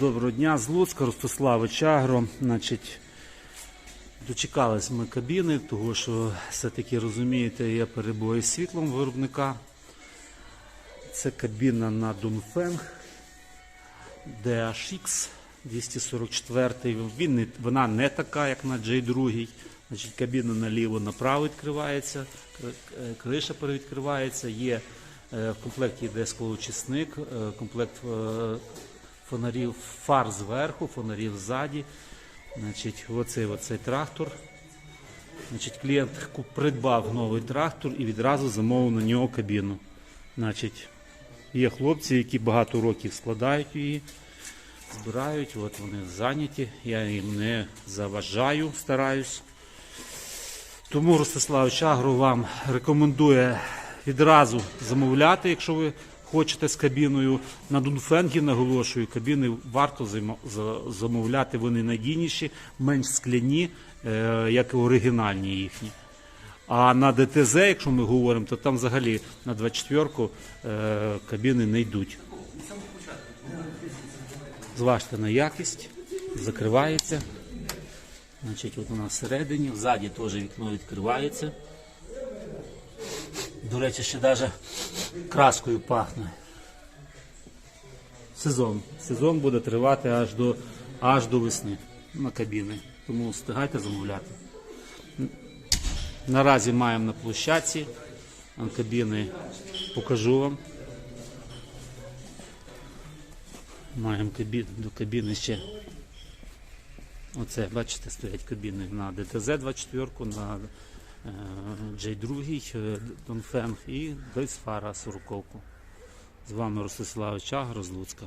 Доброго дня з Луцька, Ростиславич Агро. Дочекались ми кабіни, тому що все-таки розумієте, є перебої з світлом виробника. Це кабіна на Дунфенг DHX 244. Він вона не така, як на J2. Значить, кабіна наліво направо відкривається, е, криша перевідкривається, є е, в комплекті йде склоочисник, е, комплект фонарів фар зверху, фонарів ззаді. Значить, оцей, оцей трактор. Значить, клієнт придбав новий трактор і відразу замовив на нього кабіну. Значить, є хлопці, які багато років складають її, збирають, от вони зайняті, я їм не заважаю, стараюсь. Тому Ростислав Чагру вам рекомендує відразу замовляти, якщо ви хочете з кабіною. На Дунфенгі наголошую, кабіни варто замовляти, вони надійніші, менш скляні, е, як і оригінальні їхні. А на ДТЗ, якщо ми говоримо, то там взагалі на 24-ку е, кабіни не йдуть. Зважте на якість, закривається. Значить, от вона всередині, ззаді теж вікно відкривається. До речі, ще навіть краскою пахне. Сезон. Сезон буде тривати аж до, аж до весни на кабіни. Тому встигайте замовляти. Наразі маємо на площадці кабіни, покажу вам. Маємо кабі... до кабіни ще. Оце, бачите, стоять кабіни на ДТЗ 24, на е, J2, е, Донфенг і Дойсфара 40. З вами Ростислав Чагро з Луцька.